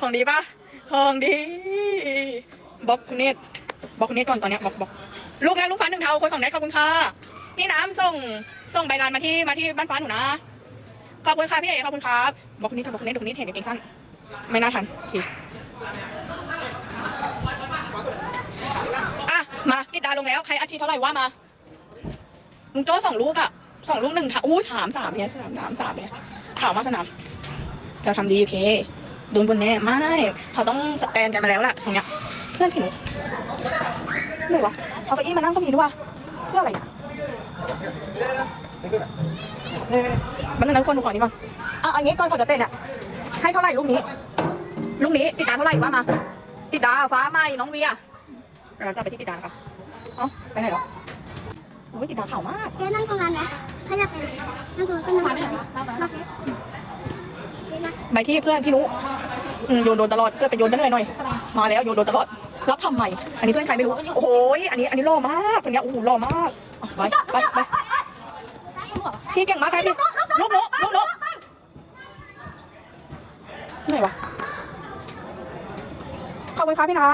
ของดีปะของดีบล็อกคุณเนตบล็อกคุณเนตก่อนตอนเนี้ยบล็อกบล็อกลูกแรกลูกฟ้าหนึ่งเทาคนของแนทขอบคุณค่ะพี่น้ำส่งส่งใบลานมาที่มาที่บ้านฟ้าหนูนะขอบคุณค่ะพี่เอกขอบคุณครับบล็อกคุณเนตกับบล็อกคุณเนตบล็อกคุณเนตเห็นเด็กเก่งสั้นไม่น่าทันโอเคอะมาติดดาลงแล้วใครอาชีพเท่าไหร่ว่ามาลุงโจ้สองลูกอะสองลูกหนึ่งค่ะอู้สามสามเนี่ยสามสามสามเนี่ยข่าวมาสนามเราทำดีโอเค โดนบนแน่ไม่เขาต้องสแกนกันมาแล้วล่ะตรงเนี้ยเพื่อนพี่หนูไม่วะเอาเก้าอี้มานั่งก็มีด้วยวะเพื่ออะไรอะมันนั้นคนดูขอนี้ก่อนอะอันนี้ก่อนก่อนจะเต้นอะให้เท่าไหร่ลูกนี้ลูกนี้ติดดาวเท่าไหร่ว่ามา ติดดาวฟ้าไหมน้องเวียเดี๋ยวเราจะไปที่ติดดาวค่ะเอ้าไปไหนหรอโอ้ยติดดาวข่าวมากเจ๊นั่งตรงนั้นนะถ้าอยากเป็นนั่งตรงนั้นก็นั่งได้เราเจ๊เจ๊นะไปที่เพื่อนพี่นุ อืมโยนโดนตลอดเพื่อนไปโยนกันหน่อยหน่อย มาแล้วโยนโดนตลอด รับทำใหม่ อันนี้เพื่อนใครไม่รู้ โอ้โหยอันนี้อันนี้หล่อมากคนเนี้ยโอ้โหหล่อมากอะไปไปไปพี่เก่งมากครับพี่ลุกลุกลุกลุกไหนวะขอบคุณครับพี่น้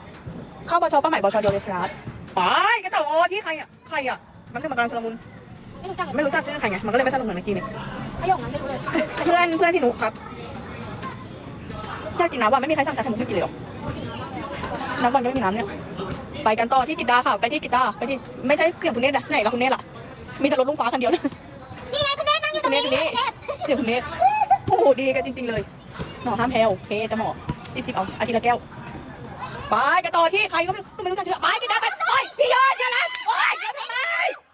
ำเข้าบชป้าใหม่บชเดียวเลยครับไปกระโตที่ใครอะใครอะมันเรื่องมากำลังชุลมุนไม่รู้จักไม่รู้จักชื่อใครไงมันก็เลยไม่สนุกเหมือนเมื่อกี้นี่ขยงนั้นไม่รู้เลย เพื่อนเพื่อนพี่นุกครับ อยากกินน้ำว่ะไม่มีใครสั่งจากไข่มุกให้กินเลยเหรอน้ำวันก็ไม่มีน้ำเนี่ย ไปกันต่อที่กิตดาค่ะ ไปที่กิตดาไปที่ไม่ใช่เสียงคุณเนตนะไหนล่ะคุณเนตล่ะ มีแต่รถลุงฟ้าคันเดียวนะนี่ไงคุณเจ๊นั่งอยู่ตคุรณงเนนี้ตอยู่นี่เสียงคุณเนตโอ้โหดีกันจริง ๆ เลยหน่อห้ามแพลวโอเคจะหมอจิบจิบเอาอาทิตย์ละแก้วไปกันต่อที่ใครก็ไม่รู้ไม่รู้จักชื่อไปกินดาไปโอ้ยพี่ยอดเดี๋ยวนะโอ้ยเดี๋ยวทำไม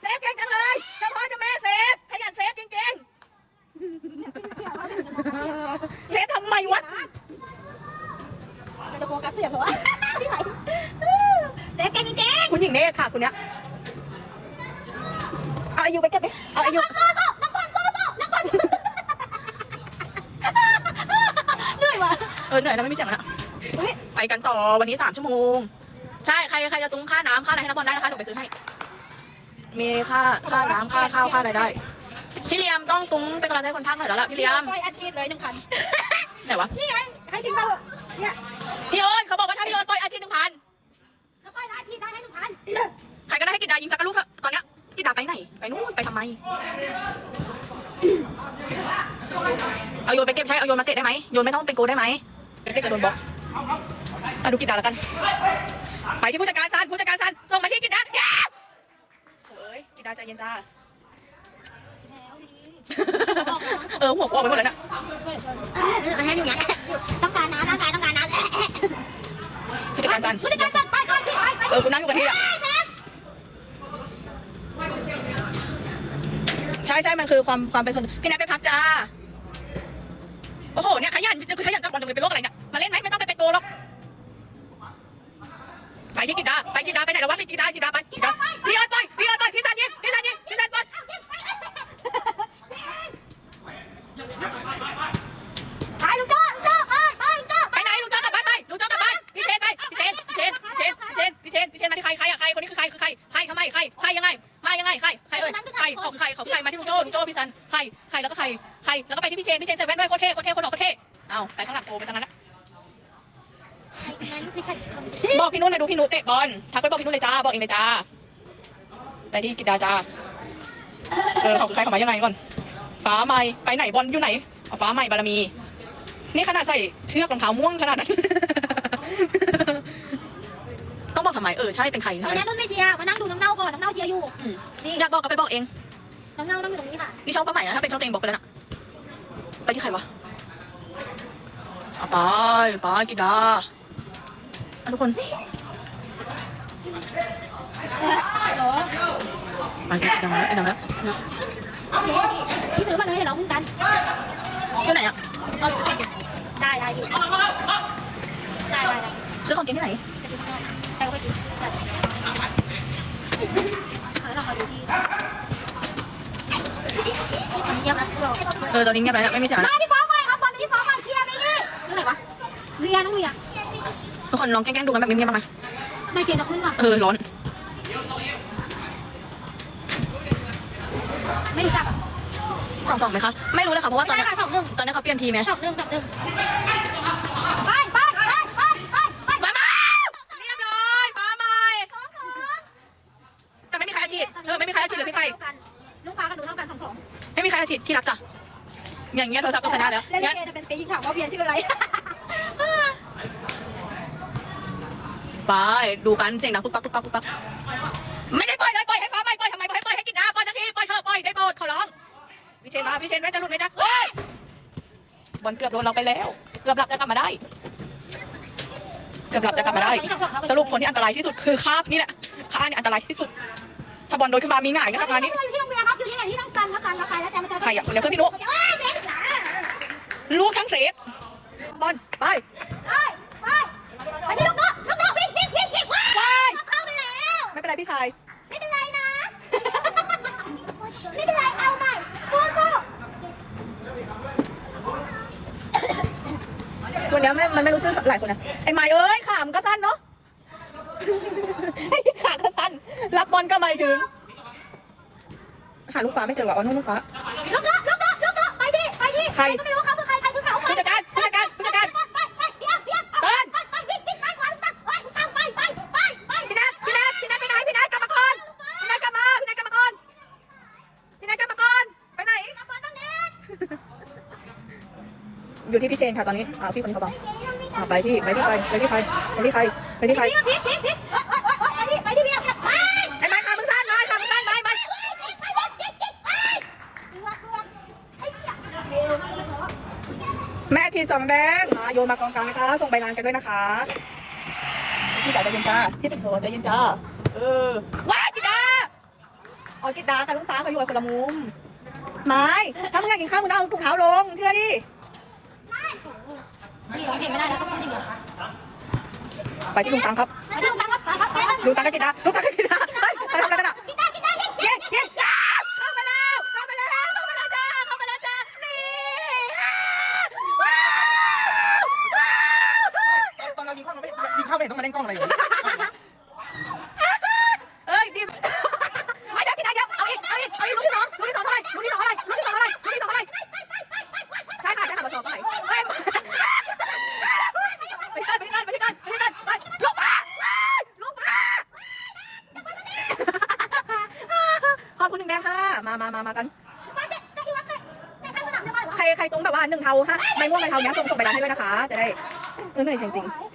เซฟเก่งจังเลยเจ้าพ่อเจ้าแม่เซฟขยันเซฟจริงๆเซฟทำไมวะ จะโฟกัสเสียงเหรอวะพี่ไหเซฟแกจริงคุณหญิงเนตค่ะคุณเนี้ยเอาอายุไปเก็บดิเอาอายุๆโซ่โซ่นักบอลโซ่โซ่นักบอลเหนื่อยว่ะเออเหนื่อยแล้วไม่มีเสียงแล้วนะอุ้ยไปกันต่อวันนี้สามชั่วโมง ใช่ใครใครจะตุ้งค่าน้ำค่าอะไรให้น้ำบอลได้นะคะหนูไปซื้อให้ มีค่าค่าน้ำค่าข้าวค่าอะไรได้ พี่เลียมต้องตุ้งเป็นกำลังใจให้คนภาคหน่อยแล้วล่ะพี่เลียม ปล่อยอาชีพเลยหนึ่งพันไหนวะ นี่ไงให้ถึงเราเนี่ย พี่โอนเขาบอกว่าถ้าพี่โอนปล่อยอาชีพหนึ่งพันถ้าปล่อยอาชีพได้ให้หนึ่งพันใครก็ได้ให้กินดายิงสักกระลูกเถอะตอนเนี้ยกินดาไปไหน ไปนู่นไปทำไม เอาโยนไปเก็บใช้ เอาโยนมาเตะได้ไหมโยนไม่ต้องเป็นโกลได้ไหมเด็กๆจะโดนบล็อกอะดูกินดาแล้วกัน ไปที่ผู้จัดการซันผู้จัดการซันส่งไปที่กินดาแกเฮ้ยกินดาใจเย็นจ้าเออหัวกูออกไปหมดแล้วนะให้หนูเนี่ยต้องการน้ำร่างกายต้องการน้ำ ผู้จัดการซันผู้จัดการสั่งไปไปไปไปเออกูนั่งอยู่กับที่อะใช่ใช่มันคือความความเป็นส่วนพี่แนทไปพักจ้าโอ้โหเนี่ยขยันคือขยันจับบอลจะเป็นโรคอะไรเนี่ยมาเล่นไหมไม่ต้องไปเป็นโกหรอกไปที่กินดาไปกินดาไปไหนแล้ววะไปกินดากินดาไปกินดาพี่ออนไป เอ่ยใครเขาคือใครเขาคือใครมาที่ลุงโจ้ลุงโจ้พี่สันใครใครแล้วก็ใครใครแล้วก็ไปที่พี่เชนพี่เชนใส่แว่นด้วยโคตรเท่โคตรเท่โคตรหล่อโคตรเท่เอาไปข้างหลังโกไปทางนั้นนะนั่นคือฉันคนบอกพี่นุ่นมาดูพี่นุเตะบอลทักไปบอกพี่นุ่นเลยจ้าบอกเองเลยจ้าไปที่กิดาจ้าเออเขาคือใครเขามายังไงก่อน ฟ้าใหม่ไปไหนบอลอยู่ไหนเอาฟ้าใหม่บารมี นี่ขนาดใส่เชือกรองเท้าม่วงขนาดนั้นต้องบอกทำไมเออใช่เป็นใครทำตอนไมนี้นุ่นไม่เชียร์มานั่งดูน้องเน่าก่อนน้องเน่าเชียร์อยู่อืมนี่อยากบอกก็ไปบอกเอง น้องเน่านั่งอยู่ตรงนี้ค่ะนี่ช่องป้าใหม่นะถ้าเป็นช่องตัวเองบอกไปแล้วนะไปที่ใครวะเอาไปไปกิดาอะทุกคนไปกินดังแล้วกินดังแล้วโอเคพี่ซื้อมาเลยเดี๋ยวเราพึ่งกันที่ไหนอะเอาได้ได้พี่ได้ได้ได้ซื้อของกินที่ไหนไปซื้อข้างนอกไปก็ไปกิน อตอนนี้เงียบไปแล้วไม่มีเสียงแล้วมาที่ฟ้องใหม่ครับตอลไปที่ฟ้องใหม่เคลียร์ไปนี่ซื้ออะไรวะเรียน้องเรียทุกคนลองแกล้งดูกันแบบเงียบๆบ้าไหมไม่เกลียดจะขึ้นว่ะเออร้อนไม่รู้จักสองสองไหมคะไม่รู้เลยค่ะเพราะว่าตอนนี้สองหนึ่งตอนนี้เขาเปลี่ยนทีไหมสองหนึ่งสองหนึ่งไปไปไปไปไปไปไปเรียบร้อยฟ้าใม่แต่ไม่มีใครอาชีพเออไม่มีใครอาชีพหรือพี่ไก่ลูกฟ้ากันดูเท่ากันสองสองไม่มีใครอาชีพที่รักจ้ะ เงี้ยโทรศัพท์ก็ชนะแล้วแล้วงั้นเกจะเป็นปียิงถามว่าเบียร์ชื่ออะไร ไปดูกันเสียงดังปุ๊บปั๊บปุ๊บปั๊บปุ๊บปั๊บไม่ได้ปล่อยเลยปล่อยให้ฟ้าไปปล่อยทำไมปล่อยให้ปล่อยให้กินน้ำปล่อยนาทีปล่อยเถอะปล่อยได้โปรดขอร้องพี่เชนมาพี่เชนแม่จะหลุดไหมจ๊ะเฮ้ยบอลเกือบโดนเราไปแล้ว เกือบหลับจะกลับมาได้ เกือบหลับจะกลับมาได้ สรุปคนที่อันตรายที่สุดคือคาบนี่แหละคาบนี่อันตรายที่สุด ถ้าบอลโดนขึ้นมามีหงายนะครับงานนี้อยู่ที่โรงเรียนครับอยู่ที่ไหนที่น้อง ซันครับซันครับไปแล้วจะมาเจอใครอะเดี๋ยวเพื่อนพี่นุเอ้ยเด็กลูกช่างเซฟบอลไปไปไปไปที่ลูกโต๊ะลูกโต๊ะวิ่งวิ่งวิ่งวิ่งว้าไปเข้าไปแล้วไม่เป็นไรพี่ชายไม่เป็นไรนะไม่เป็นไรเอาใหม่สู้สู้วันเนี้ยแม่มันไม่รู้ชื่อหลายคนนะไอ้ไม้เอ้ยขามนก็สั้นเนาะไอ้ขาก็สั้นรับบอลก็ไม่ถึง หาลูกฟ้าไม่เจอว่ะอ๋อนู่นลูกฟ้า ลูกโต๊ะลูกโต๊ะลูกโต๊ะไปที่ไปที่ใคร ก็ไม่รู้เขาคือใครใครคือเขาผู้จัดการผู้จัดการผู้จัดการ ไปไปเดี๋ยวเดี๋ยวเอิ้นไปไปวิ่งวิ่งซ้ายขวาลูกตั้งไปลูกตั้งไปไปไปไปพี่นัทพี่นัทพี่นัทไปไหนพี่นัทกลับมาก่อนพี่นัทกลับมาพี่นัทกลับมาก่อนพี่นัทกลับมาก่อนไปไหน กลับมาตั้งเน็ตอยู่ที่พี่เชนค่ะตอนนี้อ่าพี่คนนี้เขาบังอ่าไปที่ไปที่ใครไปที่ใครไปที่ใครไปที่ใครเดี๋ยวทิศทิศทิศไปที่ไปที่เรียกไป ไอ้ไม้ขามึงสั้นไม้ขามึงสั้นไม้ไม้ ไปเดี๋ยวทิศทิศไปดูว่าดูว่าไอ้เหี้ยเร็ว แม่ที สองแดงมาโยนมากองกลางนะคะ ส่งใบลานกันด้วยนะคะ พี่จ๋าใจเย็นจ้าพี่สุดโทใจเย็นจ้า เออ ว้ายกิดดาอ๋อกิดดากับลูกฟ้าเขาอยู่คนละมุม ไม้ ถ้ามึงอยากกินข้าวมึงเอาถุงเท้าลง เชื่อดินี่ร้องเพลงไม่ได้นะต้องพูดจริงเหรอไปที่ลุงตังครับ ไปดูกันครับไปครับไปครับ ลุงตังกับกิดดาลุงตังกับกิดดา นต้องมาเล่นกล้องอะไรอย่างนี้เอ้ยดิไม่ได้กินได้เดี๋ยวเอาอีกเอาอีกเอาอีกลูกที่สองลูกที่สองเท่าไหร่ลูกที่สองเท่าไหร่ลูกที่สองเท่าไหร่ลูกที่สองเท่าไหร่ใช่ค่ะใช่ค่ะมาสองเท่าไหร่เฮ้ยไปกันไปกันไปกันไปกันไปลูกฟ้าลูกฟ้าขอบคุณหนึ่งแดงค่ะ มามามามากันไปเตะเตะอีกแล้วเตะเตะข้างสนามจะไปเหรอใครใครตรงแบบว่าหนึ่งเทาฮะไม่ม่วงไม่เทาเนี้ยส่งส่งไปร้านให้ด้วยนะคะ จะได้เออเหนื่อยจริงๆ